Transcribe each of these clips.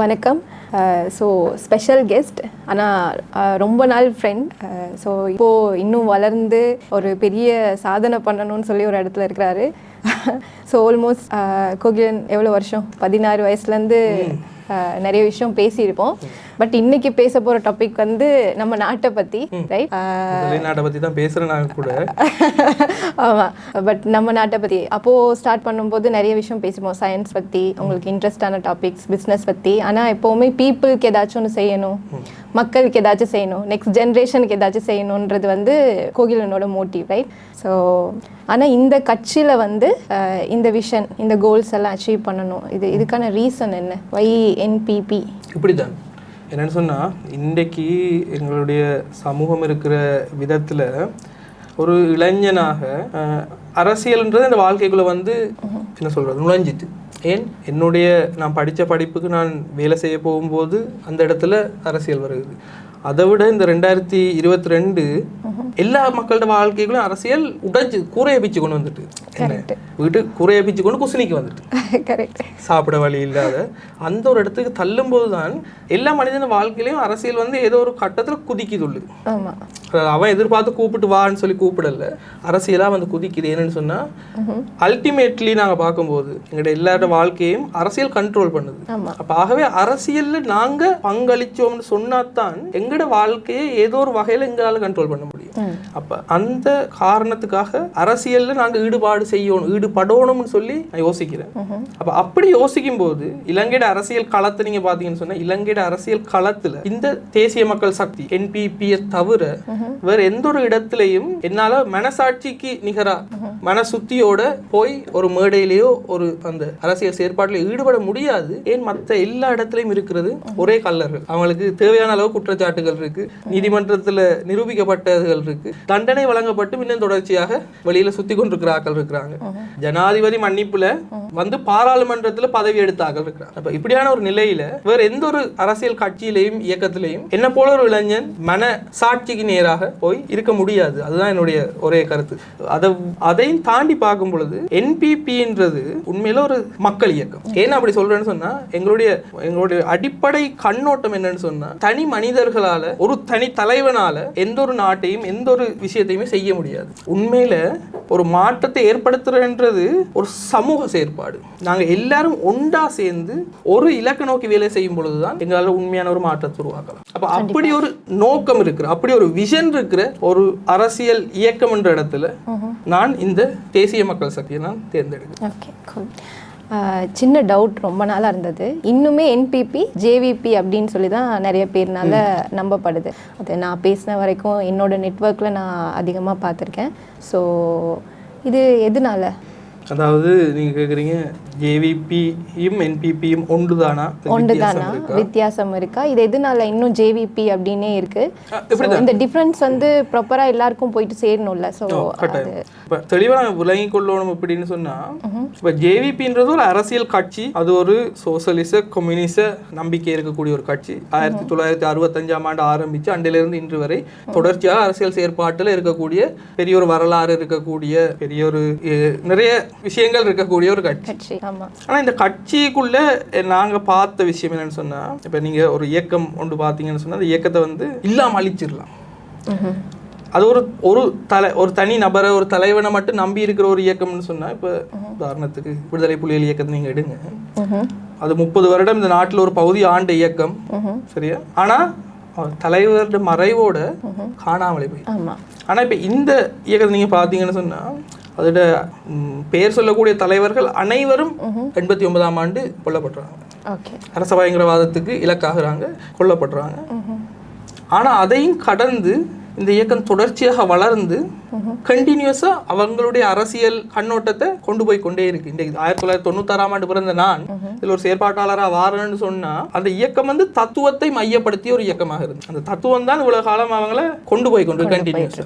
வணக்கம். So special guest ஆனால் ரொம்ப நாள் ஃப்ரெண்ட் ஸோ இப்போது இன்னும் வளர்ந்து ஒரு பெரிய சாதனை பண்ணணும்னு சொல்லி ஒரு இடத்துல இருக்கிறாரு. ஸோ ஆல்மோஸ்ட் கோகிலன் எவ்வளோ வருஷம்? பதினாறு வயசுலேருந்து நிறைய விஷயம் பேசியிருப்போம். பட் இன்னைக்கு பேச போகிற டாபிக் வந்து நம்ம நாட்டை பற்றி ரைட் வெளிநாட்டை பத்தி தான் பேசுறேன் கூட. ஆமாம் பட் நம்ம நாட்டை பற்றி அப்போது ஸ்டார்ட் பண்ணும்போது நிறைய விஷயம் பேசுவோம். சயின்ஸ் பற்றி உங்களுக்கு இன்ட்ரெஸ்டான டாபிக்ஸ் பிஸ்னஸ் பற்றி ஆனால் எப்போவுமே பீப்புளுக்கு ஏதாச்சும் ஒன்று செய்யணும். மக்களுக்கு ஏதாச்சும் செய்யணும். நெக்ஸ்ட் ஜென்ரேஷனுக்கு ஏதாச்சும் செய்யணுன்றது வந்து கோகிலனோட மோட்டிவ் ரைட் ஸோ ஆனால் இந்த கட்சியில் வந்து இந்த விஷன் இந்த கோல்ஸ் எல்லாம் அச்சீவ் பண்ணணும். இது இதுக்கான ரீசன் என்ன? ஒய் என்பிபி இப்படிதான் என்னன்னு சொன்னால் இன்றைக்கு எங்களுடைய சமூகம் இருக்கிற விதத்தில் ஒரு இளைஞனாக அரசியல்ன்றது இந்த வாழ்க்கைக்குள்ளே வந்து என்ன சொல்கிறது நுழைஞ்சிட்டு. ஏன்? என்னுடைய நான் படித்த படிப்புக்கு நான் வேலை செய்ய போகும்போது அந்த இடத்துல அரசியல் வருகிறது அதை விட இந்த ரெண்டாயிரத்தி இருபத்தி ரெண்டு எல்லா மக்களோட வாழ்க்கைகளும் அரசியல் உடைஞ்சு கூரையை பிச்சு கொண்டு வந்துட்டு. வீட்டு கூரையை பிச்சு கொண்டு குசினிக்கு வந்துட்டு. சாப்பிட வழி இல்லாத அந்த ஒரு இடத்துக்கு தள்ளும்போது தான் எல்லா மனிதன வாழ்க்கையிலையும் அரசியல் வந்து ஏதோ ஒரு கட்டத்துல குதிக்குதுள்ளு. அவன் எதிர்பார்த்து கூப்பிட்டு வான்னு சொல்லி கூப்பிடல. அரசியலா வந்து குதிக்குது. என்னன்னு சொன்னா அல்டிமேட்லி நாங்க பார்க்கும்போது எங்களோட எல்லாரோட வாழ்க்கையும் அரசியல் கண்ட்ரோல் பண்ணுது. அப்ப ஆகவே அரசியல்ல நாங்க பங்களிச்சோம்னு சொன்னாதான் எங்களோட வாழ்க்கையை ஏதோ ஒரு வகையில எங்களால கண்ட்ரோல் பண்ண முடியும். அப்ப அந்த காரணத்துக்காக அரசியல்ல நாங்க ஈடுபாடு செய்யணும் ஈடுபடணும்னு சொல்லி நான் யோசிக்கிறேன். அப்ப அப்படி யோசிக்கும் போது இலங்கையோட அரசியல் களத்தை நீங்க பாத்தீங்கன்னு சொன்னா இலங்கையோட அரசியல் களத்துல இந்த தேசிய மக்கள் சக்தி என்பிபியை தவிர வேற எந்த ஒரு இடத்துலயும் என்னால மனசாட்சிக்கு நிகரா மனசுத்தியோட போய் ஒரு மேடையிலேயோ ஒரு அந்த அரசியல் செயற்பாட்டில் ஈடுபட முடியாது. ஏன் மத்த எல்லா இடத்துலயும் இருக்கிறது ஒரே கல்லர்கள். அவங்களுக்கு தேவையான அளவு குற்றச்சாட்டுகள் இருக்கு. நீதிமன்றத்துல நிரூபிக்கப்பட்டதுகள் இருக்கு. தண்டனை வழங்கப்பட்டு இன்னும் தொடர்ச்சியாக வெளியில சுத்தி கொண்டிருக்கிற ஆக்கள் இருக்கிறாங்க. ஜனாதிபதி மன்னிப்புல வந்து பாராளுமன்றத்துல பதவி எடுத்த ஆக்கள் இருக்கிறாங்க. அப்ப இப்படியான ஒரு நிலையில வேற எந்த ஒரு அரசியல் கட்சியிலையும் இயக்கத்திலையும் என்ன போல ஒரு இளைஞன் மன சாட்சிக்கு நேராக போய் இருக்க முடியாது? அதுதான் என்னுடைய ஒரே கருத்து. அதை அதையும் தாண்டி பார்க்கும் பொழுது என்பிபின்றது உண்மையில ஒரு மக்கள் இயக்கம். ஏன் அப்படி சொல்றேன்னு சொன்னா எங்களுடைய எங்களுடைய அடிப்படை கண்ணோட்டம் என்னன்னு சொன்னா தனி மனிதர்களால ஒரு தனி தலைவனால எந்த ஒரு நாட்டையும் எந்த ஒரு விஷயத்தையுமே செய்ய முடியாது. உண்மையில ஒரு மாற்றத்தை ஏற்படுத்துறன்றது ஒரு சமூக செயற்பாடு. நாங்க எல்லாரும் ஒண்டா சேர்ந்து ஒரு இலக்க நோக்கி வேலை செய்யும் பொழுதுதான் எங்களால உண்மையான ஒரு மாற்றத்தை உருவாக்கலாம். அப்ப அப்படி ஒரு நோக்கம் இருக்கிற அப்படி ஒரு விஷன் இருக்கிற ஒரு அரசியல் இயக்கம் என்ற இடத்துல நான் இந்த தேசிய மக்கள் சக்தியை நான் தேர்ந்தெடுக்கிறேன். சின்ன டவுட் ரொம்ப நாளாக இருந்தது. இன்னுமே என்பிபி ஜேவிபி அப்படின்னு சொல்லி தான் நிறைய பேர்னால நம்பப்படுது. அது நான் பேசின வரைக்கும் என்னோட நெட்ஒர்க்கில் நான் அதிகமாக பார்த்துருக்கேன். ஸோ இது எதனால? அதாவது நீங்க கேக்குறீங்க ஜேவிபியும் என்பிபியும் ஒன்றுதானா? ஒன்று வித்தியாசம் இருக்கா? இது எதனால இன்னும் ஜேவிபி அப்படின்னே இருக்கு. இந்த டிஃப்ரென்ஸ் வந்து ப்ராப்பராக எல்லாருக்கும் போயிட்டு சேரணும்ல. ஸோ இப்ப தெளிவா நம்ம விளங்கி கொள்ளணும் அப்படின்னு சொன்னா இப்ப ஜேவிபின்றது ஒரு அரசியல் கட்சி. அது ஒரு சோசலிச கம்யூனிச நம்பிக்கை இருக்கக்கூடிய ஒரு கட்சி. ஆயிரத்தி தொள்ளாயிரத்தி அறுபத்தஞ்சாம் ஆண்டு ஆரம்பிச்சு அன்றிலிருந்து இன்று வரை தொடர்ச்சியாக அரசியல் செயற்பாட்டில் இருக்கக்கூடிய பெரிய ஒரு வரலாறு இருக்கக்கூடிய பெரிய ஒரு நிறைய விஷயங்கள் இருக்கக்கூடிய ஒரு கட்சி. ஆமாம் ஆனா இந்த கட்சிக்குள்ள நாங்க பார்த்த விஷயம் என்னன்னு சொன்னா இப்ப நீங்க ஒரு இயக்கம் ஒன்று பார்த்தீங்கன்னு சொன்னா அந்த இயக்கத்தை வந்து இல்லாம அழிச்சிடலாம். அது ஒரு ஒரு தலை ஒரு தனி நபரை ஒரு தலைவனை மட்டும் நம்பி இருக்கிற ஒரு இயக்கம்னு சொன்னா இப்ப உதாரணத்துக்கு விடுதலை புலிகள் இயக்கத்தை நீங்க எடுங்க. அது முப்பது வருடம் இந்த நாட்டுல ஒரு பகுதி ஆண்ட இயக்கம் சரியா? ஆனா அவர் தலைவரோட மறைவோட காணாமலே போய் ஆமாம் ஆனா இப்ப இந்த இயக்கத்தை நீங்க பாத்தீங்கன்னு சொன்னா அதோட பெயர் சொல்லக்கூடிய தலைவர்கள் அனைவரும் எண்பத்தி ஒன்பதாம் ஆண்டு கொல்லப்படுறாங்க அரச பயங்கரவாதத்துக்கு இலக்காகிறாங்க கொல்லப்படுறாங்க. ஆனா அதையும் கடந்து இந்த இயக்கம் தொடர்ச்சியாக வளர்ந்து கண்டினியூஸா அவங்களுடைய அரசியல் கண்ணோட்டத்தை கொண்டு போய் கொண்டே இருக்கு. இன்றைக்கு ஆயிரத்தி தொள்ளாயிரத்தி தொண்ணூத்தாறாம் ஆண்டு பிறந்த நான் இதுல ஒரு செயற்பாட்டாளரா வாரேன்னு சொன்னா அந்த இயக்கம் வந்து தத்துவத்தை மையப்படுத்திய ஒரு இயக்கமாக இருந்து அந்த தத்துவம் தான் இவ்வளவு காலம் அவங்கள கொண்டு போய் கொண்டு கண்டினியூஸ்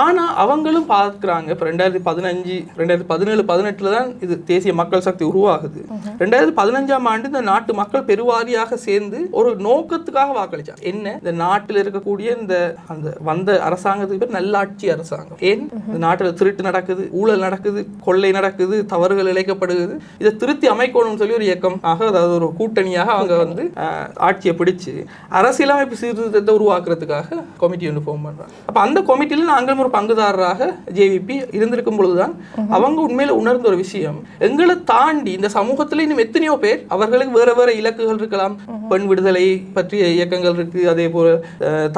ஆனா அவங்களும் பார்க்கறாங்க இப்ப ரெண்டாயிரத்தி பதினஞ்சு ரெண்டாயிரத்தி பதினேழு பதினெட்டுல தான் இது தேசிய மக்கள் சக்தி உருவாகுது. ரெண்டாயிரத்தி பதினஞ்சாம் ஆண்டு இந்த நாட்டு மக்கள் பெருவாரியாக சேர்ந்து ஒரு நோக்கத்துக்காக வாக்களிச்சாங்க. என்ன? இந்த நாட்டில் இருக்கக்கூடிய இந்த அந்த வந்த அரசாங்கத்துக்கு பேர் நல்லாட்சி அரசாங்கம். ஏன்? இந்த நாட்டுல திருட்டு நடக்குது ஊழல் நடக்குது கொள்ளை நடக்குது தவறுகள் இழைக்கப்படுகிறது. இதை திருத்தி அமைக்கணும்னு சொல்லி ஒரு இயக்கம் ஆக அதாவது ஒரு கூட்டணியாக அவங்க வந்து ஆட்சியை பிடிச்சு அரசியலமைப்பு சீர்திருத்தத்தை உருவாக்குறதுக்காக கமிட்டி ஒன்று ஃபார்ம் பண்றாங்க. அப்ப அந்த கமிட்டியில் நாங்களும் ஒரு பங்குதாரராக ஜேவிபி இருந்திருக்கும் பொழுதுதான் அவங்க உண்மையில உணர்ந்த ஒரு விஷயம். எங்களை தாண்டி இந்த சமூகத்துல இன்னும் எத்தனையோ பேர் அவர்களுக்கு வேற வேற இலக்குகள் இருக்கலாம். பெண் விடுதலை பற்றிய இயக்கங்கள் இருக்கு அதே போல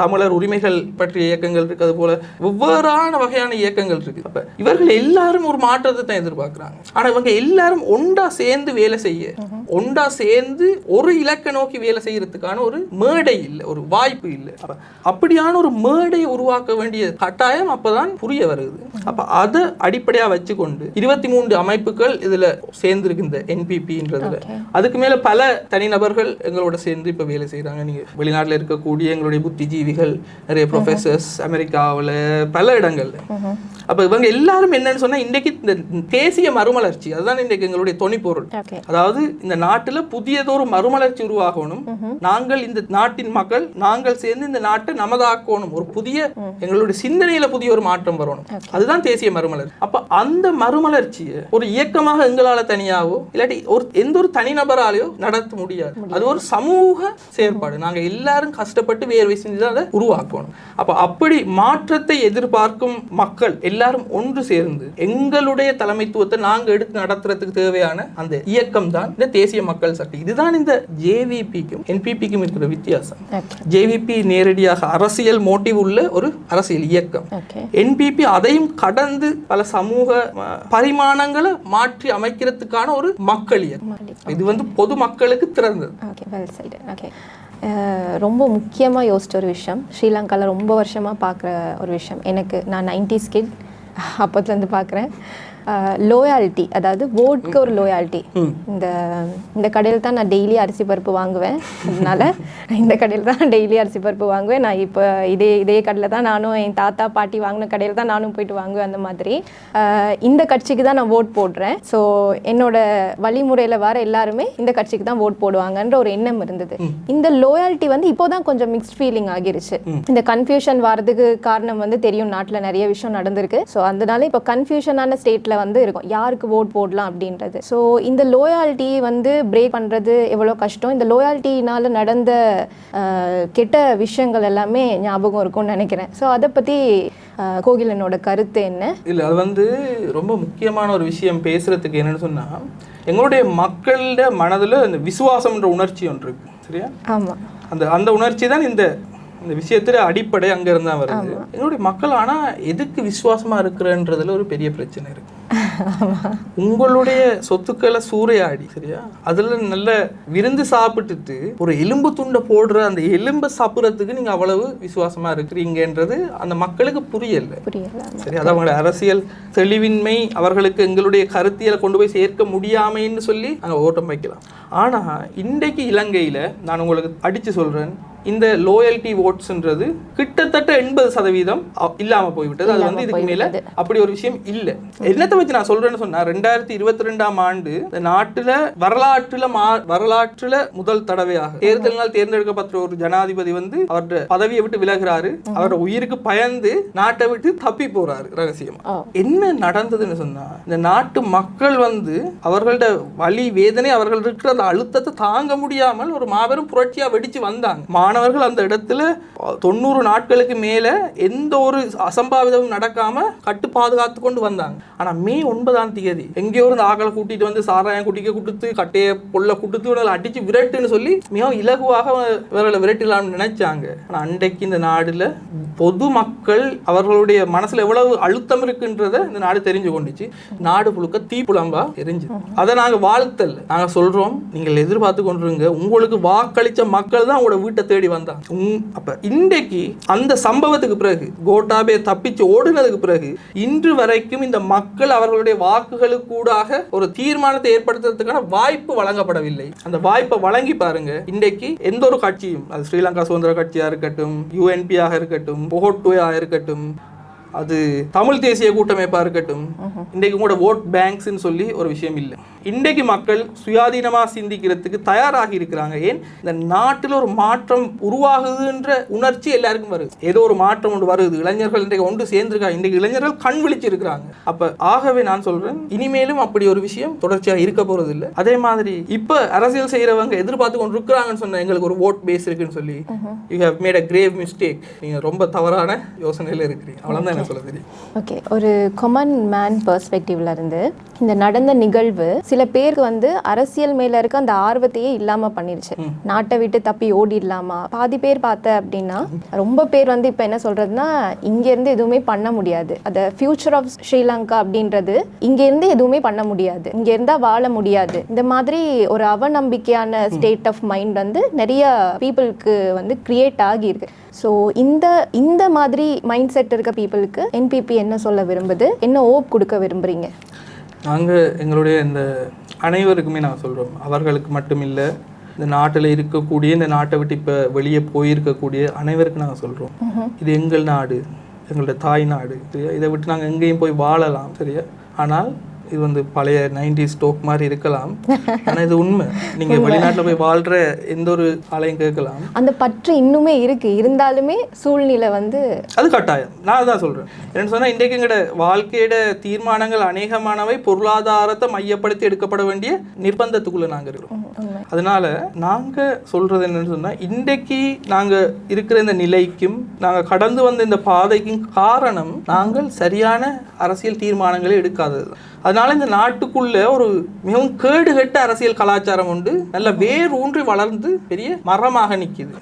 தமிழர் உரிமைகள் பற்றிய இயக்கங்கள் இருக்கு. அது போல வெவ்வேறான வகையான இயக்கங்கள் இருக்கு. அப்ப இவர்கள் எல்லாரும் ஒரு மாற்றத்தை தான் எதிர்பார்க்கறாங்க. ஆனா இவங்க எல்லாரும் ஒண்டா சேர்ந்து வேலை செய்ய ஒண்டா சேர்ந்து ஒரு இலக்கை நோக்கி வேலை செய்யறதுக்கான ஒரு மேடை இல்லை ஒரு வாய்ப்பு இல்லை. அப்ப அப்படியான ஒரு மேடையை உருவாக்க வேண்டிய கட்டாயம் அப்பதான் புரிய வருது. அப்ப அதை அடிப்படையா வச்சுக்கொண்டு இருபத்தி மூன்று அமைப்புகள் இதுல சேர்ந்திருக்கு இந்த என்பிபின்றதுல அதுக்கு மேல பல தனிநபர்கள் எங்களோட சேர்ந்து இப்ப வேலை செய்றாங்க. நீங்க வெளிநாட்டுல இருக்கக்கூடிய எங்களுடைய புத்திஜீவிகள் நிறைய ப்ரொஃபசர்ஸ் அமெரிக்காவுல பல இடங்கள்ல. அப்ப இவங்க எல்லாரும் என்னன்னு சொன்னா இன்னைக்கு இந்த தேசிய மறுமலர்ச்சி அதுதான் இன்னைக்கு எங்களுடைய தொனிப்பொருள். அதாவது இந்த நாட்டுல புதியதொரு மறுமலர்ச்சி உருவாகணும். நாங்கள் இந்த நாட்டின் மக்கள் நாங்கள் சேர்ந்து இந்த நாட்டை நமதாக்கணும். ஒரு புதிய எங்களுடைய சிந்தனையில புதிய ஒரு மாற்றம் வரணும். அதுதான் தேசிய மறுமலர்ச்சி. அப்ப அந்த மறுமலர்ச்சியை ஒரு இயக்கமாக எங்களால தனியாவோ இல்லாட்டி ஒரு எந்த ஒரு தனிநபராலேயோ நடத்த முடியாது. அது ஒரு சமூக செயற்பாடு. நாங்க எல்லாரும் கஷ்டப்பட்டு வேர்வை செஞ்சு தான் அதை உருவாக்கணும். அப்ப அப்படி மாற்றத்தை எதிர்பார்க்கும் மக்கள் எல்லாரும் ஒன்று சேர்ந்து எங்களுடைய தலைமைத்துவத்தை நாங்க எடுத்து நடத்துறதுக்கு தேவையான அந்த இயக்கம் தான் இந்த தேசிய மக்கள் சக்தி. இதுதான் இந்த ஜேவிபிக்கும் என்பிபிக்கும் இருக்கிற வித்தியாசம். ஜேவிபி நேரடியாக அரசியல் மோட்டிவ் உள்ள ஒரு அரசியல் இயக்கம். என்பிபி அதையும் கடந்து பல சமூக பரிமாணங்களை மாற்றி அமைக்கிறதுக்கான ஒரு மக்கள் இயக்கம். இது வந்து பொது மக்களுக்கு திறந்தது ரொம்ப முக்கியமாக யோசித்த ஒரு விஷயம். ஸ்ரீலங்காவில் ரொம்ப வருஷமாக பார்க்குற ஒரு விஷயம். எனக்கு நான் நைன்டிஸ் ஸ்கிட் அப்போத்துலேருந்து பார்க்குறேன். லோயாலிட்டி அதாவது ஓட்க்கு ஒரு லோயாலிட்டி இந்த இந்த கடையில் தான் நான் டெய்லி அரிசி பருப்பு வாங்குவேன். அதனால இந்த கடையில் தான் டெய்லி அரிசி பருப்பு வாங்குவேன். நான் இப்போ இதே இதே கடையில் தான் நானும் என் தாத்தா பாட்டி வாங்கின கடையில் தான் நானும் போயிட்டு வாங்குவேன் அந்த மாதிரி. இந்த கட்சிக்கு தான் நான் ஓட் போடுறேன். ஸோ என்னோட வழிமுறையில் வர எல்லாருமே இந்த கட்சிக்கு தான் ஓட் போடுவாங்கன்ற ஒரு எண்ணம் இருந்தது. இந்த லோயாலிட்டி வந்து இப்போதான் கொஞ்சம் மிக்ஸ்ட் ஃபீலிங் ஆகிருச்சு. இந்த கன்ஃபியூஷன் வர்றதுக்கு காரணம் வந்து தெரியும். நாட்டில் நிறைய விஷயம் நடந்திருக்கு. ஸோ அதனால இப்போ கன்ஃபியூஷனான வந்து இருக்கும். யாருக்கு ஓட் போடலாம் அப்படின்றது. ஸோ இந்த லோயாலிட்டி வந்து பிரேக் பண்றது எவ்வளோ கஷ்டம்? இந்த லோயாலிட்டினால நடந்த கெட்ட விஷயங்கள் எல்லாமே ஞாபகம் இருக்கும்னு நினைக்கிறேன். ஸோ அதை அஹ், கோகிலனோட கருத்து என்ன? இல்ல அது வந்து ரொம்ப முக்கியமான ஒரு விஷயம் பேசுறதுக்கு என்னன்னு சொன்னா எங்களுடைய மக்களோட மனதுல இந்த விசுவாசம்ன்ற உணர்ச்சி ஒன்று இருக்கு. சரியா? ஆமா. அந்த அந்த உணர்ச்சி தான் இந்த இந்த விஷயத்துல அடிப்படை அங்க இருந்தா வருது. எங்களுடைய மக்கள் ஆனா எதுக்கு விசுவாசமா இருக்கிறன்றதுல ஒரு பெரிய பிரச்சனை இருக்கு. உங்களுடைய சொத்துக்களை சூறையாடி சரியா? அதுல நல்ல விருந்து சாப்பிட்டுட்டு ஒரு எலும்பு துண்டை போடுற அந்த எலும்பை சாப்பிட்றதுக்கு நீங்க அவ்வளவு விசுவாசமா இருக்கிறீங்கன்றது அந்த மக்களுக்கு புரியல. புரியல சரி அது அவங்களோட அரசியல் தெளிவின்மை அவர்களுக்கு எங்களுடைய கருத்தியலை கொண்டு போய் சேர்க்க முடியாமைன்னு சொல்லி அங்க ஓட்டம் வைக்கலாம். ஆனா இன்றைக்கு இலங்கையில நான் உங்களுக்கு அடிச்சு சொல்றேன் இந்த லோயல்டி ஓட்ஸ்ன்றது கிட்டத்தட்ட எண்பது சதவீதம் இல்லாம போய்விட்டது. அது வந்து இதுக்கு மேல அப்படி ஒரு விஷயம் இல்ல. என்னத்தை வச்சு நான் சொல்றேன்னு சொன்னா ரெண்டாயிரத்தி இருபத்தி ரெண்டாம் ஆண்டு இந்த நாட்டுல வரலாற்றுல மா வரலாற்றுல முதல் தடவையாக தேர்தலினால் தேர்ந்தெடுக்கப்பட்ட ஒரு ஜனாதிபதி வந்து அவருடைய பதவியை விட்டு விலகுறாரு. அவரோட உயிருக்கு பயந்து நாட்டை விட்டு தப்பி போறாரு ரகசியமா. என்ன நடந்ததுன்னு சொன்னா இந்த நாட்டு மக்கள் வந்து அவர்களோட வலி வேதனை அவர்கள் இருக்கிற அந்த அழுத்தத்தை தாங்க முடியாமல் ஒரு மாபெரும் புரட்சியா வெடிச்சு வந்தாங்க. மாணவர்கள் அந்த இடத்துல தொண்ணூறு நாட்களுக்கு மேலே எந்த ஒரு அசம்பாவிதமும் நடக்காமல் கட்டு பாதுகாத்து கொண்டு வந்தாங்க. ஆனால் மே ஒன்பதாம் தேதி எங்கேயோ இருந்து ஆக்களை கூட்டிட்டு வந்து சாராயம் குடிக்க கொடுத்து கட்டையை பொல்ல கொடுத்து அடித்து விரட்டுன்னு சொல்லி மிகவும் இலகுவாக இவர்களை விரட்டிடலாம்னு நினைச்சாங்க. ஆனால் அன்றைக்கு இந்த நாடில் பொது மக்கள் அவர்களுடைய மனசில் எவ்வளவு அழுத்தம் இருக்குன்றத இந்த நாடு தெரிஞ்சு கொண்டுச்சு. நாடு புழுக்க தீப்புலம்பா எரிஞ்சு அதை நாங்கள் வாழ்த்தல். நாங்கள் சொல்கிறோம் நீங்கள் எதிர்பார்த்து கொண்டிருங்க. உங்களுக்கு வாக்களிச்ச மக்கள் தான் உங்களோட வீட்டை தேடி தேடி வந்தான். அப்ப இன்றைக்கு அந்த சம்பவத்துக்கு பிறகு கோட்டாபே தப்பிச்சு ஓடுனதுக்கு பிறகு இன்று வரைக்கும் இந்த மக்கள் அவர்களுடைய வாக்குகளுக்கு கூடாக ஒரு தீர்மானத்தை ஏற்படுத்துறதுக்கான வாய்ப்பு வழங்கப்படவில்லை. அந்த வாய்ப்பை வழங்கி பாருங்க. இன்றைக்கு எந்த ஒரு கட்சியும் அது ஸ்ரீலங்கா சுதந்திர கட்சியா இருக்கட்டும் யூஎன்பியாக இருக்கட்டும் பொகோட்டுவையாக இருக்கட்டும் அது தமிழ் தேசிய கூட்டமைப்பா இருக்கட்டும். இன்றைக்கு கூட ஓட் பேங்க்ஸ்ன்னு சொல்லி ஒரு விஷயம் இல்லை. இன்றைக்கு மக்கள் சுயாதீனமா சிந்திக்கிறதுக்கு தயாராகி இருக்கிறாங்க. ஏன்? இந்த நாட்டில் ஒரு மாற்றம் உருவாகுதுன்ற உணர்ச்சி எல்லாருக்கும் வருது. ஏதோ ஒரு மாற்றம் ஒன்று வருது. இளைஞர்கள் இன்றைக்கு ஒன்று சேர்ந்திருக்காங்க இன்றைக்கு இளைஞர்கள் கண் விழிச்சு இருக்கிறாங்க அப்ப ஆகவே நான் சொல்றேன் இனிமேலும் அப்படி ஒரு விஷயம் தொடர்ச்சியா இருக்க போறது இல்லை அதே மாதிரி இப்ப அரசியல் செய்யறவங்க எதிர்பார்த்து கொண்டு இருக்கிறாங்கன்னு சொன்ன எங்களுக்கு ஒரு ஓட் பேஸ் இருக்குன்னு சொல்லி you have made a grave mistake நீங்க ரொம்ப தவறான யோசனையில இருக்கிறீங்க. அவ்வளவுதான் எனக்கு சொல்ல தெரியும் ஓகே ஒரு கொமன் மேன் பெர்ஸ்பெக்டிவ்ல இருந்து இந்த நடந்த நிகழ்வு சில பேருக்கு வந்து அரசியல் மேல இருக்க அந்த ஆர்வத்தையே இல்லாம பண்ணிருச்சு. நாட்டை விட்டு தப்பி ஓடிடலாமா? பாதி பேர் பார்த்த அப்படின்னா ரொம்ப பேர் வந்து இப்ப என்ன சொல்றதுன்னா இங்க இருந்து எதுவுமே பண்ண முடியாது. அந்த ஃபியூச்சர் ஆஃப் ஸ்ரீலங்கா அப்படின்றது இங்க இருந்து எதுவுமே பண்ண முடியாது. இங்க இருந்தா வாழ முடியாது. இந்த மாதிரி ஒரு அவநம்பிக்கையான ஸ்டேட் ஆஃப் மைண்ட் வந்து நிறைய பீப்புளுக்கு வந்து கிரியேட் ஆகியிருக்கு. ஸோ இந்த இந்த மாதிரி மைண்ட் செட் இருக்க பீப்புளுக்கு என்பிபி என்ன சொல்ல விரும்புது? என்ன ஓப் கொடுக்க விரும்புறீங்க? நாங்க எங்களுடைய இந்த அனைவருக்குமே நான் சொல்றோம். அவர்களுக்கு மட்டும் இல்ல இந்த நாட்டில் இருக்கக்கூடிய இந்த நாட்டை விட்டு இப்போ வெளியே போயிருக்கக்கூடிய அனைவருக்கும் நாங்கள் சொல்றோம். இது எங்கள் நாடு எங்களோட தாய் நாடு சரியா? இதை விட்டு நாங்கள் எங்கேயும் போய் வாழலாம் சரியா? ஆனால் இது வந்து பழைய நைன்டி ஸ்டோக் மாதிரி இருக்கலாம். ஆனால் இது உண்மை. நீங்க வெளிநாட்டில் போய் வாழ்ற எந்த ஒரு ஆளையும் கேட்கலாம். அந்த பற்று இன்னுமே இருக்கு. இருந்தாலுமே சூழ்நிலை வந்து அது கட்டாயம். நான் அதான் சொல்றேன். என்னன்னு சொன்னா இன்றைக்கு எங்களோட வாழ்க்கையோட தீர்மானங்கள் அநேகமானவை. பொருளாதாரத்தை மையப்படுத்தி எடுக்கப்பட வேண்டிய நிர்பந்தத்துக்குள்ள நாங்க இருக்கிறோம். அதனால நாங்க சொல்றது என்னன்னு சொன்னா இன்றைக்கு நாங்க இருக்கிற இந்த நிலைக்கும் நாங்க கடந்து வந்த இந்த பாதைக்கும் காரணம் நாங்கள் சரியான அரசியல் தீர்மானங்களை எடுக்காதது அதனால இந்த நாட்டுக்குள்ள ஒரு மிகவும் கேடுகெட்ட அரசியல் கலாச்சாரம் உண்டு. நல்ல வேர் ஊன்றி வளர்ந்து பெரிய மரமாக நிக்குது.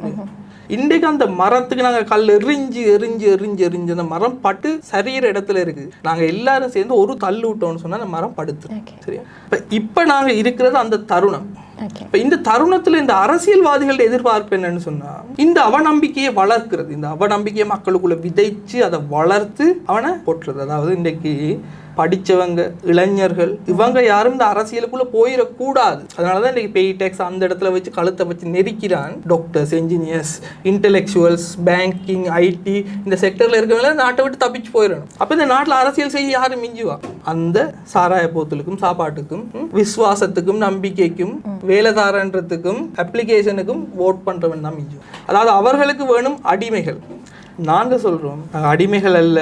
இன்றைக்கு அந்த மரத்துக்கு நாங்க கல் எரிஞ்சு எரிஞ்சு எரிஞ்சு எரிஞ்சு அந்த மரம் பட்டு சரியிற இடத்துல இருக்கு. நாங்க எல்லாரும் சேர்ந்து ஒரு தள்ளு விட்டோம்னு சொன்னா அந்த மரம் படுத்து சரியா? இப்ப இப்ப நாங்க இருக்கிறது அந்த தருணம். இப்ப இந்த தருணத்துல இந்த அரசியல்வாதிகளோட எதிர்பார்ப்பு என்னன்னு சொன்னா இந்த அவநம்பிக்கையை வளர்க்கிறது. இந்த அவநம்பிக்கையை மக்களுக்குள்ள விதைச்சு அதை வளர்த்து அவனை போட்டுறது அதாவது இன்னைக்கு படிச்சவங்க இளைஞர்கள் இவங்க யாரும் இந்த அரசியலுக்குள்ள போயிடக்கூடாது. அதனாலதான் இன்னைக்கு பெய் டேக்ஸ் அந்த இடத்துல வச்சு கழுத்தை வச்சு நெருக்கிறான். Doctors engineers intellectuals banking IT இந்த செக்டரில் இருக்கிறவங்கள நாட்டை விட்டு தப்பிச்சு போயிடணும். அப்போ இந்த நாட்டில் அரசியல் செய்ய யாரும் மிஞ்சுவா? அந்த சாராய போத்தலுக்கும் சாப்பாட்டுக்கும் விசுவாசத்துக்கும் நம்பிக்கைக்கும் வேலைதாரன்றதுக்கும் அப்ளிகேஷனுக்கும் ஓட் பண்றவன் தான் மிஞ்சுவான். அதாவது அவர்களுக்கு வேணும் அடிமைகள். நாங்க சொல்றோம் நாங்கள் அடிமைகள் அல்ல.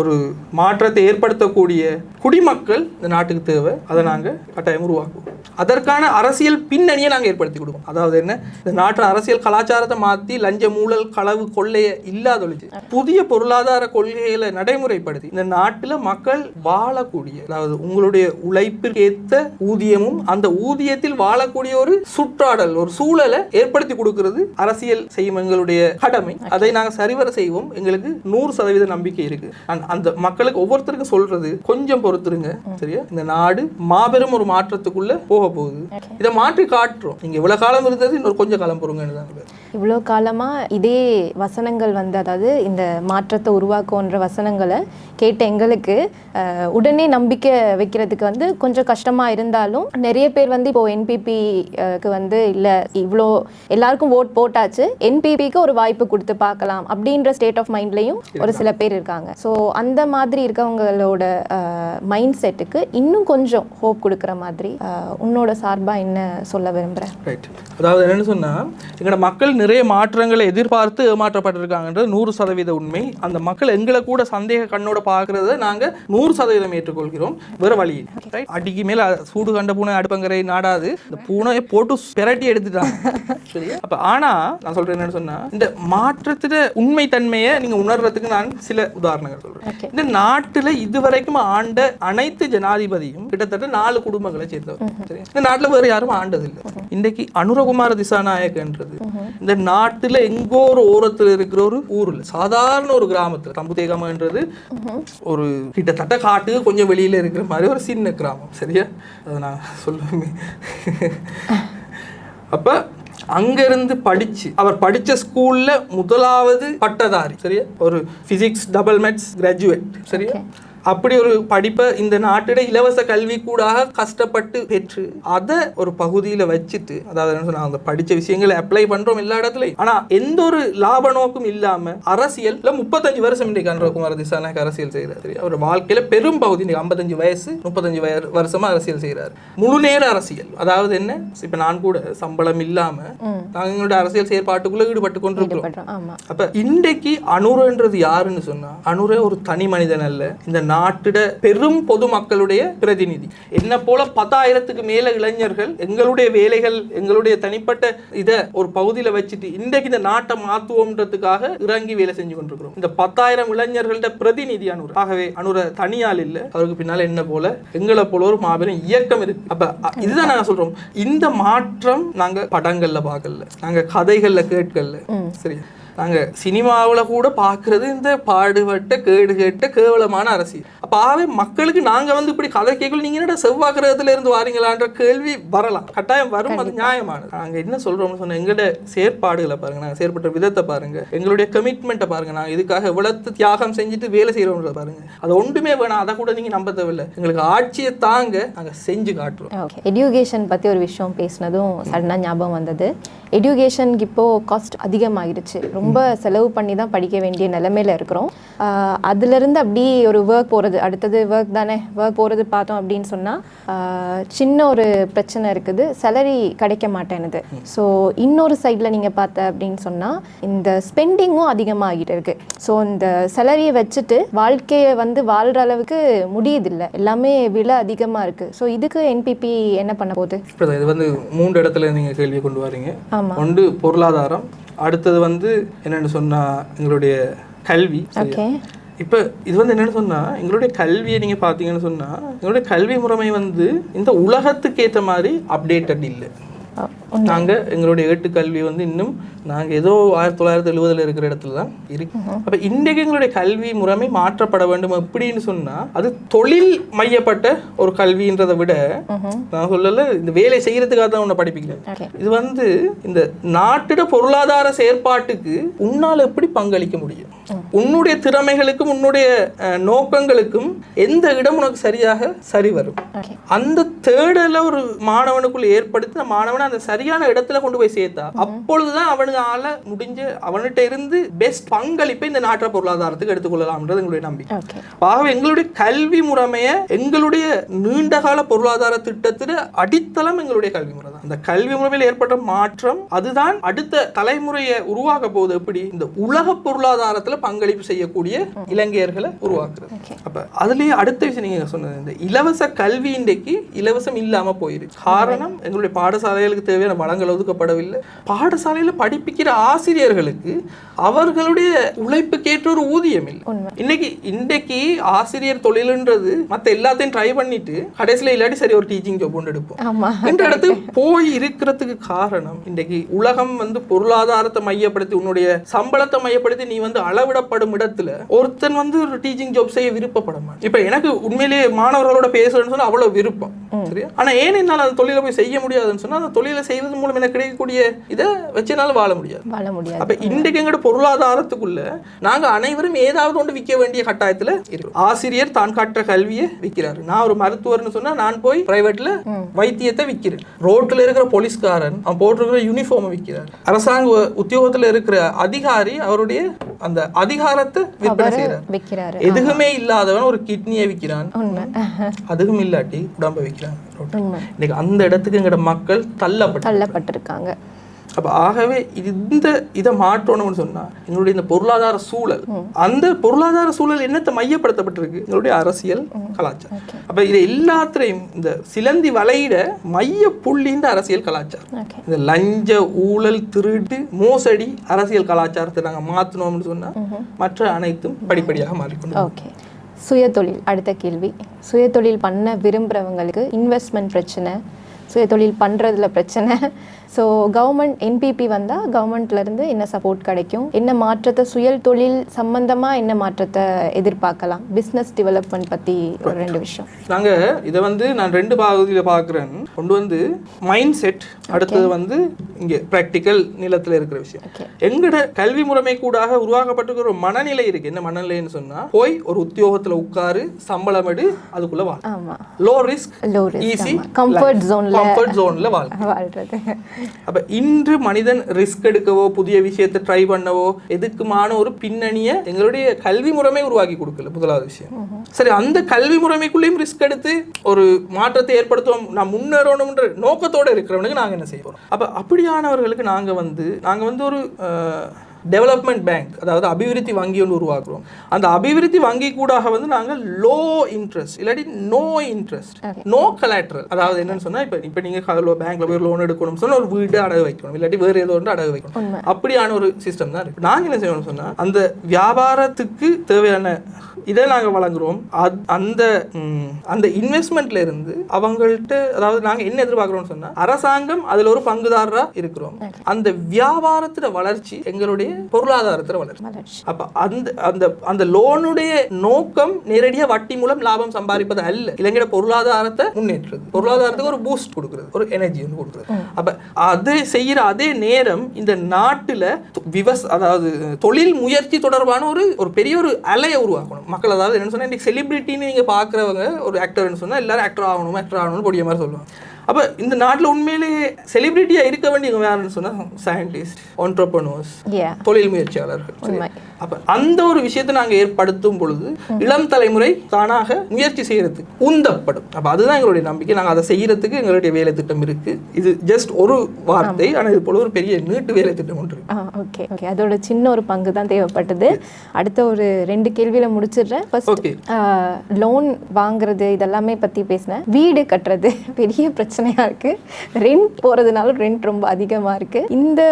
ஒரு மாற்றத்தை ஏற்படுத்தக்கூடிய குடிமக்கள் இந்த நாட்டுக்கு தேவை. அதை நாங்கள் கட்டாயம் உருவாக்குவோம். அதற்கான அரசியல் பின்னணியை நாங்கள் ஏற்படுத்தி கொடுப்போம். அதாவது என்ன? இந்த நாட்டின் அரசியல் கலாச்சாரத்தை மாத்தி லஞ்ச மூழல் களவு கொள்ளைய இல்லாதொழிச்சு புதிய பொருளாதார கொள்கைகளை நடைமுறைப்படுத்தி இந்த நாட்டில் மக்கள் வாழக்கூடிய அதாவது உங்களுடைய உழைப்பிற்கேத்த ஊதியமும் அந்த ஊதியத்தில் வாழக்கூடிய ஒரு சுற்றாடல் ஒரு சூழலை ஏற்படுத்தி கொடுக்கிறது அரசியல் செய்யும் எங்களுடைய கடமை. அதை நாங்க சரிவர செய்வோம். எங்களுக்கு நூறு சதவீத நம்பிக்கை இருக்கு. அந்த மக்களுக்கு ஒவ்வொருத்தருக்கும் சொல்றது கொஞ்சம் பொறுத்துருங்க. சரியா? இந்த நாடு மாபெரும் ஒரு மாற்றத்துக்குள்ள போக போகுது. இதை மாற்றி காட்டுறோம். நீங்க இவ்வளவு காலம் இருந்தது இன்னொரு கொஞ்சம் காலம் பொறுங்கன்னு தான் இவ்வளோ காலமாக இதே வசனங்கள் வந்து அதாவது இந்த மாற்றத்தை உருவாக்குன்ற வசனங்களை கேட்ட எங்களுக்கு உடனே நம்பிக்கை வைக்கிறதுக்கு வந்து கொஞ்சம் கஷ்டமாக இருந்தாலும் நிறைய பேர் வந்து இப்போ என்பிபிக்கு வந்து இல்லை இவ்வளோ எல்லாருக்கும் ஓட் போட்டாச்சு என்பிபிக்கு ஒரு வாய்ப்பு கொடுத்து பார்க்கலாம் அப்படின்ற ஸ்டேட் ஆஃப் மைண்ட்லையும் ஒரு சில பேர் இருக்காங்க. ஸோ அந்த மாதிரி இருக்கவங்களோட மைண்ட் செட்டுக்கு இன்னும் கொஞ்சம் ஹோப் கொடுக்குற மாதிரி உன்னோட சார்பாக என்ன சொல்ல விரும்புகிறேன் ரைட் அதாவது என்னன்னு சொன்னால் எங்களோட மக்கள் நிறைய மாற்றங்களை எதிர்பார்த்து ஏமாற்றப்பட்டிருக்காங்கன்றது நூறு சதவீத உண்மை. அந்த மக்கள் எங்களை கூட சந்தேக கண்ணோட பார்க்கறத நாங்க நூறு சதவீதம் ஏற்றுக்கொள்கிறோம். வேற வழி? அடிக்கு மேல சூடு கண்ட பூனை அடுப்பங்கரை நாடாது. இந்த பூனையை போட்டு பிரட்டி எடுத்துட்டாங்க. சரியா? அப்ப ஆனா நான் சொல்றேன் என்னன்னு சொன்னா இந்த மாற்றத்துல உண்மை தன்மையை நீங்க உணர்றதுக்கு நான் சில உதாரணங்கள். சொல்றேன். இந்த நாட்டுல இதுவரைக்கும் ஆண்ட அனைத்து ஜனாதிபதியும் கிட்டத்தட்ட நாலு குடும்பங்களை சேர்ந்தவர். சரியா? இந்த நாட்டுல வேற யாரும் ஆண்டது இல்லை இன்னைக்கு அனுரகுமார திசாநாயக்கன்றது இந்த நாட்டுல எங்கோ ஒரு ஓரத்துல இருக்கிற ஒரு ஊர்ல சாதாரண ஒரு கிராமத்துல தம்புதேகமன்றது ஒரு கிட்டத்தட்ட காட்டுக்கு கொஞ்சம் வெளியில இருக்கிற மாதிரி ஒரு சின்ன கிராமம் சரியா? அதை நான் சொல்லுவேன். அப்ப அங்கிருந்து படிச்சு அவர் படிச்ச ஸ்கூல்ல முதலாவது பட்டதாரி சரியா? ஒரு பிசிக்ஸ் டபுள் மேட்ஸ் கிராஜுவேட் சரியா? அப்படி ஒரு படிப்பை இந்த நாட்டிட இலவச கல்வி கூடாக கஷ்டப்பட்டு பெற்று அதை ஒரு பகுதியில வச்சுட்டு அதாவது என்ன சொன்னா அந்த படிச்ச விஷயங்களை அப்ளை பண்றோம் எல்லா இடத்துலயும். ஆனா எந்த ஒரு லாப நோக்கும் இல்லாம அரசியல்ல முப்பத்தஞ்சு வருஷம் இன்றைக்கு அனுரகுமார் திசாநாயக் அரசியல் செய்யறாரு அவர் வாழ்க்கையில பெரும் பகுதி இன்னைக்கு ஐம்பத்தஞ்சு வயசு முப்பத்தஞ்சு வய வருஷமா அரசியல் செய்யறாரு முழு நேர அரசியல். அதாவது என்ன? இப்ப நான் கூட சம்பளம் இல்லாம நாங்க எங்களுடைய அரசியல் செயற்பாட்டுக்குள்ள ஈடுபட்டு கொண்டிருக்கிறோம். ஈடுபடுறோம் ஆமா. அப்ப இன்றைக்கு அனுரன்றது யாருன்னு சொன்னா அனுர ஒரு தனி மனிதன் அல்ல. இந்த நாட்டிட பெரும் பொதுமக்களுடைய பிரதிநிதி. என்ன போல பத்தாயிரத்துக்கு மேல இளைஞர்கள் எங்களுடைய வேலைகள் எங்களுடைய தனிப்பட்ட இத ஒரு பகுதியில வச்சுட்டு இன்றைக்கு இந்த நாட்டை மாத்துவோம்ன்றதுக்காக இறங்கி வேலை செஞ்சு கொண்டிருக்கிறோம். இந்த பத்தாயிரம் இளைஞர்கள்ட பிரதிநிதி அனுர. ஆகவே அனுர தனியால் இல்ல அவருக்கு பின்னால என்ன போல எங்களை போல ஒரு மாபெரும் இயக்கம் இருக்கு. அப்ப இதுதான் நாங்க சொல்றோம். இந்த மாற்றம் நாங்க படங்கள்ல பார்க்கல. நாங்க கதைகள்ல கேட்கல. சரி நாங்க சினிமாவுல கூட பார்க்கிறது இந்த பாடுபட்ட கேடு கேட்ட கேவலமான அரசியல் அப்ப ஆகவே மக்களுக்கு நாங்க வந்து இப்படி கதை கேட்கல நீங்க என்னடா செவ்வாய் கிரகத்துல இருந்து வாரீங்களான்ற கேள்வி வரலாம். கட்டாயம் வரும் அது நியாயமானது. நாங்க என்ன சொல்றோம்னு சொன்னா எங்களோட செயற்பாடுகளை பாருங்க நாங்க செயற்பட்ட விதத்தை பாருங்க எங்களுடைய கமிட்மெண்ட்டை பாருங்க நாங்க இதுக்காக எவ்வளவு தியாகம் செஞ்சுட்டு வேலை செய்யறோம்ன்றத பாருங்க. அது ஒன்றுமே வேணாம் அதை கூட நீங்க நம்ப தேவையில்லை. எங்களுக்கு ஆட்சியை தாங்க நாங்க செஞ்சு காட்டுறோம். ஓகே எடியூகேஷன் பற்றி ஒரு விஷயம் பேசினதும் சடனாக ஞாபகம் வந்தது. எடியூகேஷனுக்கு இப்போது காஸ்ட் அதிகமாகிடுச்சு. ரொம்ப செலவு பண்ணி தான் படிக்க வேண்டிய நிலமையில இருக்கிறோம். அதுலேருந்து அப்படி ஒரு ஒர்க் போகிறது அடுத்தது ஒர்க் தானே ஒர்க் போகிறது பார்த்தோம் அப்படின்னு சொன்னால் சின்ன ஒரு பிரச்சனை இருக்குது சேலரி கிடைக்க மாட்டேனுது ஸோ இன்னொரு சைடில் நீங்கள் பார்த்த அப்படின்னு சொன்னால் இந்த ஸ்பெண்டிங்கும் அதிகமாகிட்டு இருக்கு. ஸோ இந்த சேலரியை வச்சுட்டு வாழ்க்கையை வந்து வாழ்கிற அளவுக்கு முடியுதில்லை. எல்லாமே விலை அதிகமாக இருக்குது ஸோ இதுக்கு என்பிபி என்ன பண்ண போகுது? இது வந்து மூன்று இடத்துல நீங்க கேள்வியை கொண்டு வரீங்க. ஒன்று பொருளாதாரம் அடுத்தது வந்து என்னன்னு சொன்னா எங்களுடைய கல்வி. இப்போ இது வந்து என்னன்னு சொன்னா எங்களுடைய கல்வியை நீங்க பார்த்தீங்கன்னு சொன்னா எங்களுடைய கல்வி முறைமை வந்து இந்த உலகத்துக்கு ஏத்த மாதிரி அப்டேட்டட் இல்லை. நாங்க எங்களுடைய ஏட்டு கல்வி வந்து இன்னும் நாங்க ஏதோ ஆயிரத்தி தொள்ளாயிரத்தி எழுபதுல இருக்கிற இடத்துல தான் இருக்கு. அப்ப இன்றைக்கு எங்களுடைய கல்வி முறைமை மாற்றப்பட வேண்டும் எப்படின்னு சொன்னா அது தொழில் மையப்பட்ட ஒரு கல்வின்றதை விட நான் சொல்லல இந்த வேலை செய்யறதுக்காக தான் உன்னை படிப்பிக்கிறேன். ஓகே இது வந்து இந்த நாட்டிட பொருளாதார செயற்பாட்டுக்கு உன்னால் எப்படி பங்களிக்க முடியும்? உன்னுடைய திறமைகளுக்கும் உன்னுடைய நோக்கங்களுக்கும் எந்த இடம் உனக்கு சரியாக சரி வரும்? அந்த தேடல ஒரு மாணவனுக்குள்ள ஏற்படுத்தி மாணவனை அந்த சரியான இடத்துல கொண்டு போய் சேர்த்தா அப்பொழுதுதான் அவனுக்கு ஆள முடிஞ்ச அவன்கிட்ட இருந்து பெஸ்ட் பங்களிப்பை இந்த நாட்டு பொருளாதாரத்துக்கு எடுத்துக்கொள்ளலாம்ன்றது எங்களுடைய நம்பிக்கை. ஆகவே எங்களுடைய கல்வி முறைமைய எங்களுடைய நீண்டகால பொருளாதார திட்டத்தின் அடித்தளம் எங்களுடைய கல்வி முறை தான். அந்த கல்வி முறையில் ஏற்பட்ட மாற்றம் அதுதான் அடுத்த தலைமுறையை உருவாக்க போகுது. எப்படி? இந்த உலக பொருளாதாரத்துல பங்களிப்பு செய்யக்கூடிய இளைஞர்களை உருவாக்குறது. அப்ப அதுலயே அடுத்த விஷயம் நீங்க சொன்னது இந்த இலவச கல்வி இன்றைக்கு இலவசம் இல்லாம போயிருக்கு. காரணம் எங்களுடைய பாடசாலைகளுக்கு தேவையான வளங்கள் ஒதுக்கப்படவில்லை. பாடசாலையில படிப்பிக்கிற ஆசிரியர்களுக்கு அவர்களுடைய உழைப்புக்கேற்ற ஒரு ஊதியம் இல்லை. இன்னைக்கு இன்றைக்கு ஆசிரியர் தொழிலுன்றது மத்த எல்லாத்தையும் ட்ரை பண்ணிட்டு கடைசியில இல்லாட்டி சரி ஒரு டீச்சிங் ஜாப் ஒன்று எடுப்போம். என்ற இடத்துக்கு போய் இருக்கிறதுக்கு காரணம் இன்றைக்கு உலகம் வந்து பொருளாதாரத்தை மையப்படுத்தி உன்னுடைய சம்பளத்தை மையப்படுத்தி நீ வந்து அளவிடப்படும் இடத்துல ஒருத்தன் வந்து ஒரு டீச்சிங் ஜாப் செய்ய விருப்பப்பட மாட்டான். இப்ப எனக்கு உண்மையிலேயே மாணவர்களோட பேசுறேன்னு சொன்னா அவ்வளவு விருப்பம். சரியா? ஆனா ஏன் என்னால் அந்த தொழிலை போய் செய்ய முடியாதுன்னு சொன்னா அந்த தொழிலை செய்வது மூலம் எனக்கு கிடைக்கக்கூடிய இதை வச்சு என்னால வாழ முடியாது. வாழ முடியாது. அப்ப இன்றைக்கு எங்களோட பொருளாதாரத்துக்குள்ள நாங்க அனைவரும் ஏதாவது ஒன்று விற்க வேண்டிய கட்டாயத்துல ஆசிரியர் தான் காட்டுற கல்வியை விற்கிறாரு. நான் ஒரு மருத்துவர்னு சொன்னா நான் போய் பிரைவேட்ல வைத்தியத்தை விற்கிறேன். ரோட்ல இருக்கிற போலீஸ்காரன் அவன் போட்டிருக்கிற யூனிஃபார்மை விற்கிறார். அரசாங்க உத்தியோகத்துல இருக்கிற அதிகாரி அவருடைய அந்த அதிகாரத்தை விற்பனை செய்யறார் எதுவுமே இல்லாதவன் ஒரு கிட்னியை விற்கிறான். அதுவும் இல்லாட்டி உடம்ப விற்கிறான் இன்னைக்கு அந்த இடத்துக்கு எங்கட மக்கள் தள்ளப்பட்டு தள்ளப்பட்டிருக்காங்க. அப்ப ஆகவே இந்த இதை மாற்றணும்னு சொன்னா எங்களுடைய இந்த பொருளாதார சூழல் அந்த பொருளாதார சூழல் என்னத்தை மையப்படுத்தப்பட்டிருக்கு? எங்களுடைய அரசியல் கலாச்சாரம். அப்ப இது எல்லாத்திலையும் இந்த சிலந்தி வலையிட மைய புள்ளி இந்த அரசியல் கலாச்சாரம். இந்த லஞ்ச ஊழல் திருட்டு மோசடி அரசியல் கலாச்சாரத்தை நாங்க மாத்தணும்னு சொன்னா மற்ற அனைத்தும் படிப்படியாக மாறிக்கொண்டு சுயதொழில் அடுத்த கேள்வி. சுயதொழில் பண்ண விரும்புகிறவங்களுக்கு இன்வெஸ்ட்மெண்ட் பிரச்சனை சுயதொழில் பண்ணுறதுல பிரச்சனை ஸோ கவர்மெண்ட் என்பிபி வந்தால் கவர்மெண்ட்லேருந்து என்ன சப்போர்ட் கிடைக்கும்? என்ன மாற்றத்தை சுயல் தொழில் சம்பந்தமாக என்ன மாற்றத்தை எதிர்பார்க்கலாம்? பிஸ்னஸ் டெவலப்மெண்ட் பற்றி ஒரு ரெண்டு விஷயம். நாங்க இதை வந்து நான் ரெண்டு பகுதியில் பார்க்குறேன். கொண்டு வந்து மைண்ட் செட் அடுத்தது வந்து இங்கே ப்ராக்டிக்கல் நிலத்தில் இருக்கிற விஷயம். எங்கட கல்வி முறைமை கூடாக உருவாக்கப்பட்டிருக்கிற ஒரு மனநிலை இருக்கு. என்ன மனநிலைன்னு சொன்னா போய் ஒரு உத்தியோகத்துல உட்காரு சம்பளம் எடு அதுக்குள்ள வாழ். லோ ரிஸ்க் ஈஸி கம்ஃபர்ட் ஜோனில் கம்ஃபர்ட் ஜோன்ல வாழ் வாழ்றது. அப்ப இன்று மனிதன் ரிஸ்க் எடுக்கவோ புதிய விஷயத்தை ட்ரை பண்ணவோ எதுக்குமான ஒரு பின்னணியை எங்களுடைய கல்வி முறைமை உருவாக்கி கொடுக்கல முதலாவது விஷயம். சரி அந்த கல்வி முறைமைக்குள்ளேயும் ரிஸ்க் எடுத்து ஒரு மாற்றத்தை ஏற்படுத்துவோம் நான் முன்னேறணும்ன்ற நோக்கத்தோட இருக்கிறவனுக்கு நாங்க என்ன செய்ய போறோம்? அப்ப அப்படியானவர்களுக்கு நாங்க வந்து நாங்க வந்து ஒரு டெவலப்மெண்ட் பேங்க் அதாவது அபிவிருத்தி வங்கி ஒன்று உருவாக்குறோம். அந்த அபிவிருத்தி வங்கி கூடாக வந்து நாங்கள் லோ இன்ட்ரெஸ்ட் இல்லாட்டி நோ இன்ட்ரெஸ்ட். நோ கலாட்ரல் அதாவது என்னன்னு சொன்னா இப்போ இப்போ நீங்கள் பேங்க்ல போய் லோன் எடுக்கணும் சொன்னா ஒரு வீடு அடகு வைக்கணும். இல்லாட்டி வேறு ஏதோ ஒன்று அடகு வைக்கணும். அப்படியான ஒரு சிஸ்டம் தான் இருக்கு. நாங்க என்ன செய்யணும்னு சொன்னா அந்த வியாபாரத்துக்கு தேவையான இதை நாங்க வழங்குறோம். அத்- அந்த அந்த இன்வெஸ்ட்மெண்ட்ல இருந்து அவங்கள்ட்ட அதாவது நாங்க என்ன எதிர்பார்க்குறோம்னு சொன்னா அரசாங்கம் அதுல ஒரு பங்குதாரரா இருக்கிறோம். அந்த வியாபாரத்துல வளர்ச்சி எங்களுடைய பொருளாதாரத்துல வளர்ச்சி. அப்ப அந்த அந்த அந்த லோனுடைய நோக்கம் நேரடியா வட்டி மூலம் லாபம் சம்பாதிப்பது அல்ல. இலங்கையோட பொருளாதாரத்தை முன்னேற்றுறது. பொருளாதாரத்துக்கு ஒரு பூஸ்ட் கொடுக்குறது. ஒரு எனர்ஜி வந்து கொடுக்குறது. அப்ப அது செய்யற அதே நேரம் இந்த நாட்டுல விவஸ் அதாவது தொழில் முயற்சி தொடர்பான ஒரு ஒரு பெரிய ஒரு அலையை உருவாக்கணும். மக்கள் அதாவது என்ன சொன்னால் இன்னைக்கு செலிபிரிட்டின்னு நீங்கள் பார்க்குறவங்க ஒரு ஆக்டர்னு சொன்னால் எல்லாரும் ஆக்டர் ஆகணும் ஆக்டர் ஆகணும்னு பொடிய மாதிரி சொல்லுவாங்க. அப்ப இந்த நாட்டுல உண்மையிலேயே செலிபிரிட்டியா இருக்க வேண்டியவங்க யாருன்னு சொன்னா சயின்டிஸ்ட் யா தொழில் முயற்சியாளர்கள். அப்ப அந்த ஒரு விஷயத்தை நாங்க ஏற்படுத்தும் பொழுது இளம் தலைமுறை தானாக முயற்சி செய்யறதுக்கு உந்தப்படும். அப்ப அதுதான் எங்களுடைய நம்பிக்கை. நாங்க அதை செய்யறதுக்கு எங்களுடைய வேலை திட்டம் இருக்கு. இது ஜஸ்ட் ஒரு வார்த்தை ஆனா இது போல ஒரு பெரிய நீட்டு வேலை திட்டம் ஒன்று ஓகே ஓகே அதோட சின்ன ஒரு பங்கு தான் தேவைப்பட்டது அடுத்த ஒரு ரெண்டு கேள்வியில முடிச்சிடுறேன். ஃபர்ஸ்ட் லோன் வாங்குறது இதெல்லாமே பற்றி பேசினேன். வீடு கட்டுறது பெரிய பிரச்சனையாக இருக்குது ரெண்ட் போகிறதுனால ரெண்ட் ரொம்ப அதிகமாக இருக்குது இந்த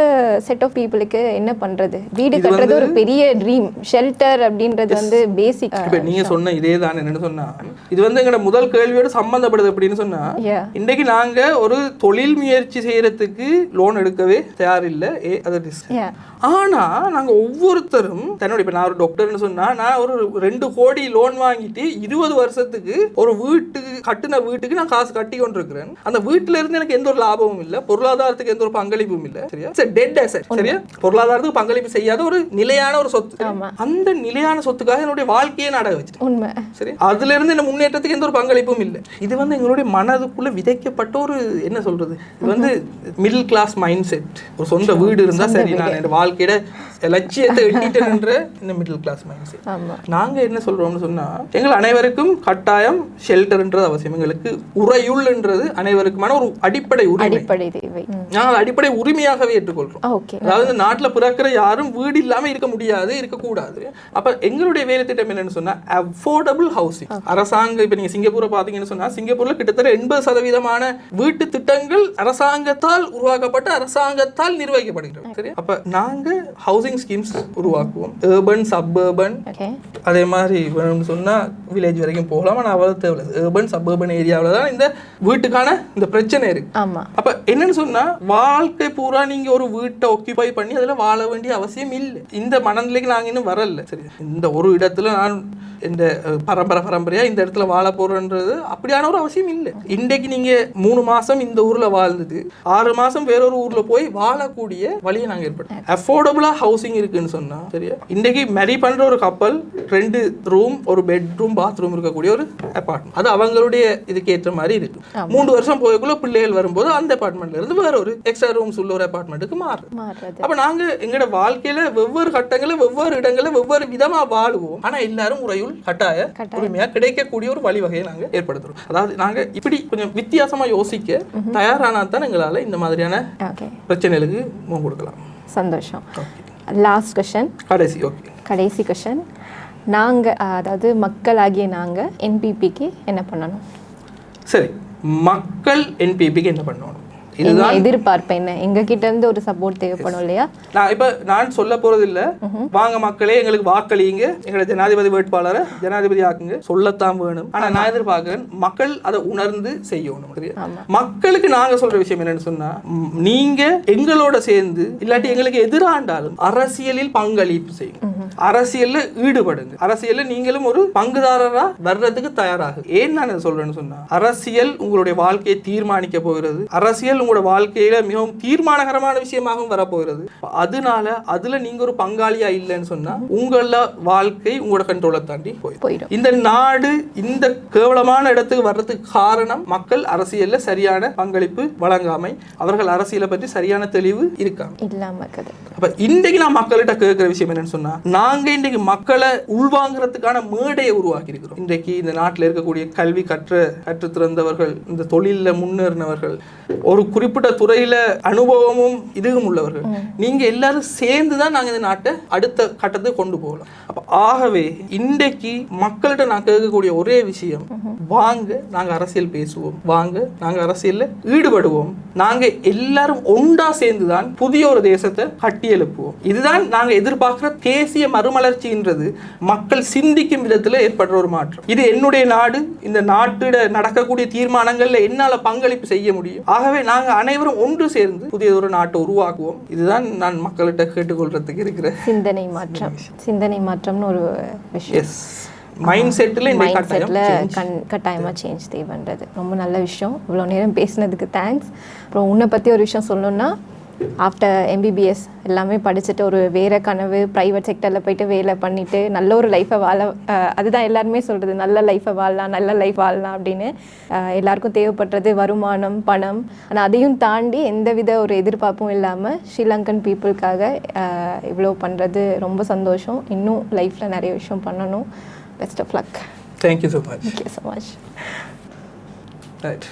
செட் ஆஃப் பீப்புளுக்கு என்ன பண்ணுறது வீடு கட்டுறது ஒரு பெரிய ட்ரீம் ஷெல்டர் அப்படின்றது வந்து பேசிக் இப்ப நீங்க சொன்ன இதே தான் என்னன்னு சொன்னா இது வந்து எங்களோட முதல் கேள்வியோட சம்பந்தப்படுது அப்படின்னு சொன்னா யா இன்னைக்கு நாங்க ஒரு தொழில் முயற்சி செய்யறதுக்கு லோன் எடுக்கவே தயாரில்லை. ஏ அது risk. யா ஆனா நாங்க ஒவ்வொருத்தரும் தன்னோட இப்ப நான் ஒரு டாக்டர்னு சொன்னா நான் ஒரு ரெண்டு கோடி லோன் வாங்கிட்டு இருபது வருஷத்துக்கு ஒரு வீட்டுக்கு கட்டின வீட்டுக்கு நான் காசு கட்டி கொண்டிருக்கிறேன். அந்த வீட்டுல இருந்து எனக்கு எந்த ஒரு லாபமும் இல்ல. பொருளாதாரத்துக்கு எந்த ஒரு பங்களிப்பும் இல்ல. சரியா? Dead asset. சரியா? பொருளாதாரத்துக்கு பங்களிப்பு செய்யாத ஒரு நிலையான ஒரு சொத்து. அந்த நிலையான சொத்துக்காக என்னுடைய வாழ்க்கையை நாடக உண்மை. சரி? அதுல இருந்து இந்த முன்னேற்றத்துக்கு எந்த ஒரு பங்களிப்பும் இல்லை. இது வந்து எங்களுடைய மனதுக்குள்ள விதைக்கப்பட்ட ஒரு என்ன சொல்றது? இது வந்து மிடில் கிளாஸ் மைண்ட் செட் ஒரு சொந்த வீடு இருந்தா சரி நான் என் வாழ்க்கையில லட்சியத்தை எட்டிட்டேன்ற இந்த மிடில் கிளாஸ் மைண்ட் செட் ஆமாம் நாங்க என்ன சொல்றோம்னு சொன்னா எங்கள் அனைவருக்கும் கட்டாயம் ஷெல்டர்ன்றது அவசியம். எங்களுக்கு உறையுள்ன்றது அனைவருக்குமான ஒரு அடிப்படை உரிமை. நாங்கள் அடிப்படை உரிமையாகவே ஏற்றுக்கொள்றோம். ஓகே. அதாவது நாட்டுல பிறக்கிற யாரும் வீடு இல்லாம இருக்க முடியாது இருக்கக்கூடாது. அப்ப எங்களுடைய வேலை திட்டம் என்னன்னு சொன்னா அஃபோர்டபுள் ஹவுசிங் அரசாங்கம் இப்ப நீங்க சிங்கப்பூரை பாத்தீங்கன்னு சொன்னா சிங்கப்பூர்ல கிட்டத்தட்ட எண்பது சதவீதமான வீட்டு திட்டங்கள் அரசாங்கத்தால் உருவாக்கப்பட்ட அரசாங்கத்தால் நிர்வகிக்கப்படுகிறது. சரி? அப்ப நாங்க ஹவுசிங் ஸ்கீம்ஸ் உருவாக்குவோம். ஏர்பன் சப்பர்பன் அதே மாதிரி வேணும்னு சொன்னா வில்லேஜ் வரைக்கும் போகலாம். ஆனால் அவ்வளோ தேவையில்லை. ஏர்பன் சப்பர்பன் ஏரியாவில் தான் இந்த வீட்டுக்கான இந்த பிரச்சனை இருக்கு. அப்ப என்னன்னு சொன்னா வாழ்க்கை பூரா நீங்க ஒரு வீட்டை ஒக்கிபை பண்ணி அதுல வாழ வேண்டிய அவசியம் இல்லை. இந்த மனநிலைக்கு நாங்க இன்னும் வரல. சரி இந்த ஒரு இடத்துல நான் இந்த பரம்பரை பரம்பரையா இந்த இடத்துல வாழ போறேன்றது அப்படியான ஒரு அவசியம் இல்லை. இன்றைக்கு நீங்க மூணு மாசம் இந்த ஊர்ல வாழ்ந்துட்டு ஆறு மாசம் வேறொரு ஊர்ல போய் வாழக்கூடிய வழியை நாங்க ஏற்படுத்தோம் அஃபோர்டபுளா ஹவுசிங் இருக்குன்னு சொன்னா சரியா? இன்றைக்கு மேரி பண்ற ஒரு கப்பல் ரெண்டு ரூம் ஒரு பெட்ரூம் பாத்ரூம் இருக்கக்கூடிய ஒரு அபார்ட்மெண்ட் அது அவங்களுடைய இதுக்கு ஏற்ற மாதிரி இருக்கு. மூணு வருஷம் போயக்குள்ள பிள்ளைகள் வரும்போது அந்த அபார்ட்மெண்ட்ல இருந்து வேற ஒரு எக்ஸ்ட்ரா ரூம்ஸ் உள்ள ஒரு அபார்ட்மெண்ட்டுக்கு மாறும் அப்ப நாங்க எங்களோட வாழ்க்கையில வெவ்வேறு கட்டங்கள வெவ்வேறு இடங்கள்ல வெவ்வேறு விதமா வாழுவோம். ஆனா எல்லாரும் முறையுள் கட்டாய உரிமையா கிடைக்கக்கூடிய ஒரு வழிவகையை நாங்க ஏற்படுத்துறோம். அதாவது நாங்க இப்படி கொஞ்சம் வித்தியாசமா யோசிக்க தயாரானா தான் எங்களால இந்த மாதிரியான பிரச்சனைகளுக்கு முகம் கொடுக்கலாம். சந்தோஷம். லாஸ்ட் கொஷன் கடைசி ஓகே. கடைசி கொஷன் நாங்கள் அதாவது மக்களாகிய நாங்கள் என்பிபிக்கு என்ன பண்ணணும்? சரி மக்கள் என்பிபிக்கு என்ன பண்ணணும்? இதுதான் எதிர்பார்ப்பு என்ன? எங்க கிட்ட இருந்து ஒரு சப்போர்ட் தேவைப்படும் இல்லையா? நான் இப்ப நான் சொல்ல போறது இல்ல. வாங்க மக்களே எங்களுக்கு வாக்களிங்க எங்களை ஜனாதிபதி வேட்பாளரை ஜனாதிபதி ஆக்குங்க. சொல்லத்தான் வேணும். ஆனா நான் எதிர்பார்க்கிறேன் மக்கள் அதை உணர்ந்து செய்யணும்? மக்களுக்கு நாங்க சொல்ற விஷயம் என்னன்னு சொன்னா நீங்க எங்களோட சேர்ந்து இல்லாட்டி எங்களுக்கு எதிராண்டாலும் அரசியலில் பங்களிப்பு செய்யுங்க. அரசியல்ல ஈடுபடுங்க. அரசியல்ல நீங்களும் ஒரு பங்குதாரரா வர்றதுக்கு தயாராகு ஏன் நான் சொல்றேன்னு சொன்னா அரசியல் உங்களுடைய வாழ்க்கையை தீர்மானிக்க போகிறது. அரசியல் உங்களோட வாழ்க்கையில மிகவும் தீர்மானகரமான விஷயமாகவும் வரப்போகிறது. அதனால அதுல நீங்க ஒரு பங்காளியா இல்லைன்னு சொன்னா உங்கள வாழ்க்கை உங்களோட கண்ட்ரோலை தாண்டி போயிடும். இந்த நாடு இந்த கேவலமான இடத்துக்கு வர்றதுக்கு காரணம் மக்கள் அரசியல்ல சரியான பங்களிப்பு வழங்காமை. அவர்கள் அரசியலை பற்றி சரியான தெளிவு கதை அப்ப இன்றைக்கு நான் மக்கள்கிட்ட கேட்கிற விஷயம் என்னன்னு சொன்னா நாங்க இன்றைக்கு மக்களை உள்வாங்குறதுக்கான மேடையை உருவாக்கி இருக்கிறோம் இன்றைக்கு இந்த நாட்டில் இருக்கக்கூடிய கல்வி கற்ற கற்றுத் திறந்தவர்கள் இந்த தொழில்ல முன்னேறினவர்கள் ஒரு குறிப்பிட்ட துறையில அனுபவமும் இதுவும் உள்ளவர்கள். நீங்க எல்லாரும் சேர்ந்து தான் நாங்க இந்த நாட்டை அடுத்த கட்டத்துக்கு கொண்டு போகலாம். அப்ப ஆகவே இன்றைக்கு மக்கள்கிட்ட நான் கேட்கக்கூடிய ஒரே விஷயம் வாங்க நாங்க அரசியல் பேசுவோம் வாங்க நாங்க அரசியல்ல ஈடுபடுவோம். நாங்க எல்லாரும் ஒன்றா சேர்ந்து தான் புதிய ஒரு தேசத்தை கட்டி எழுப்புவோம். இதுதான் நாங்க எதிர்பார்க்கிற தேசிய மறுமலர்ச்சின்றது. மக்கள் சிந்திக்கும் விதத்துல ஏற்படுற ஒரு மாற்றம். இது என்னுடைய நாடு இந்த நாட்டிட நடக்கக்கூடிய தீர்மானங்கள்ல என்னால பங்களிப்பு செய்ய முடியும். ஆகவே நாங்க அனைவரும் ஒன்று சேர்ந்து புதிய ஒரு நாட்டை உருவாக்குவோம். இதுதான் நான் மக்கள்கிட்ட கேட்டுக்கொள்றதுக்கு இருக்கிற சிந்தனை மாற்றம். சிந்தனை மாற்றம்னு ஒரு விஷயம். எஸ் மைண்ட் செட்டில் மைண்ட் கட்டாயம் செட்டில். கண் கட்டாயமாக சேஞ்ச் தேவைன்றது. ரொம்ப நல்ல விஷயம். இவ்வளோ நேரம் பேசினதுக்கு தேங்க்ஸ் அப்புறம் உன்னை பற்றி ஒரு விஷயம் சொல்லணும்னா ஆஃப்டர் எம்பிபிஎஸ் எல்லாமே படிச்சுட்டு ஒரு வேற கனவு ப்ரைவேட் செக்டரில் போயிட்டு வேலை பண்ணிட்டு நல்ல ஒரு லைஃப்பை வாழ அதுதான் எல்லாருமே சொல்கிறது நல்ல லைஃப்பை வாழலாம் நல்ல லைஃப் வாழலாம் அப்படின்னு எல்லாருக்கும் தேவைப்படுறது வருமானம் பணம் ஆனால் அதையும் தாண்டி எந்தவித ஒரு எதிர்பார்ப்பும் இல்லாமல் ஸ்ரீலங்கன் பீப்புளுக்காக இவ்வளோ பண்ணுறது ரொம்ப சந்தோஷம் இன்னும் லைஃப்பில் நிறைய விஷயம் பண்ணணும் best of luck so much. Thank you so much. Right.